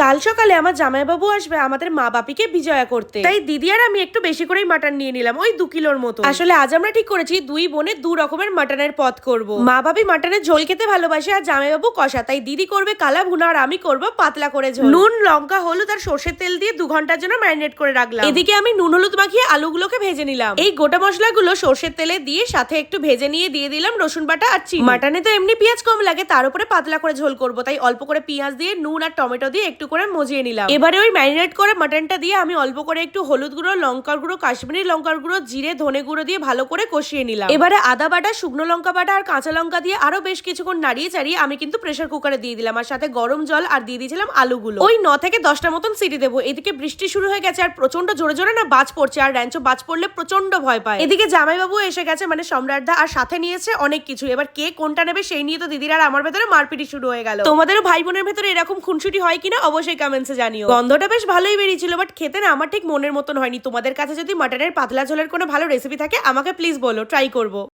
কাল সকালে আমার জামাইবাবু আসবে আমাদের মা বাপিকে বিজয়া করতে। তাই দিদি আর আমি একটু বেশি করেই মাটন নিয়ে নিলাম ওই দু কিলোর মতো। আসলে আজ আমরা ঠিক করেছি দুই বোনে দু রকমের মাটনের পথ করব। মা বাপি মাটনের ঝোল খেতে ভালোবাসে আর জামাইবাবু কষা তাই দিদি করবে কালা ভুনা আর আমি করব পাতলা করে ঝোল। নুন লঙ্কা হলুদ আর সর্ষের তেল দিয়ে দু ঘণ্টার জন্য ম্যারিনেট করে রাখলাম। এদিকে আমি নুন হলুদ মাখিয়ে আলুগুলোকে ভেজে নিলাম। এই গোটা মশলাগুলো সর্ষের তেলে দিয়ে সাথে একটু ভেজে নিয়ে দিয়ে দিলাম রসুন বাটা আর চিনি। মাটনে তো এমনি পেঁয়াজ কম লাগে তার উপরে পাতলা করে ঝোল করব তাই অল্প করে পেঁয়াজ দিয়ে নুন আর টমেটো দিয়ে একটু করে মজিয়ে নিলাম। এবারে ওই ম্যারিনেট করে মাটনটা দিয়ে আমি অল্প করে একটু হলুদ গুঁড়ো লঙ্কার গুঁড়ো কাশ্মীরি লঙ্কার গুঁড়ো জিরে ধনে গুঁড়ো দিয়ে ভালো করে কষিয়ে নিলাম। এবারে আদা বাটা শুকনো লঙ্কা বাটা আর কাঁচা লঙ্কা দিয়ে আরও বেশ কিছুক্ষণ নাড়িয়ে চাড়িয়ে আমি কিন্তু প্রেসার কুকারে দিয়ে দিলাম আর সাথে গরম জল আর দিয়ে দিয়েছিলাম আলুগুলো। ওই ন থেকে দশটা মতন সিটি দেবো। এদিকে বৃষ্টি শুরু হয়ে গেছে আর প্রচণ্ড জোরে জোরে না বাজ পড়ছে আর র্যাঞ্চো বাজ পড়লে প্রচণ্ড ভয় পায়। এদিকে জামাইবাবু এসে গেছে মানে সম্রাটদা আর সাথে নিয়েছে অনেক কিছু। এবার কে কোনটা নেবে সেই নিয়ে তো দিদির আর আমার ভেতরে মারপিটি শুরু হয়ে গেল। তোমাদের ভাই বোনের ভেতরে এরকম খুনসুটি হয় কিনা? অবশ্যই কমেন্টসে জানিও। গন্ধটা বেশ ভালোই বেরিয়েছিল বাট খেতে না আমার ঠিক মনের মতন হয়নি। তোমাদের কাছে যদি মাটনের পাতলা ঝোলের কোনো ভালো রেসিপি থাকে, আমাকে প্লিজ বলো ট্রাই করব।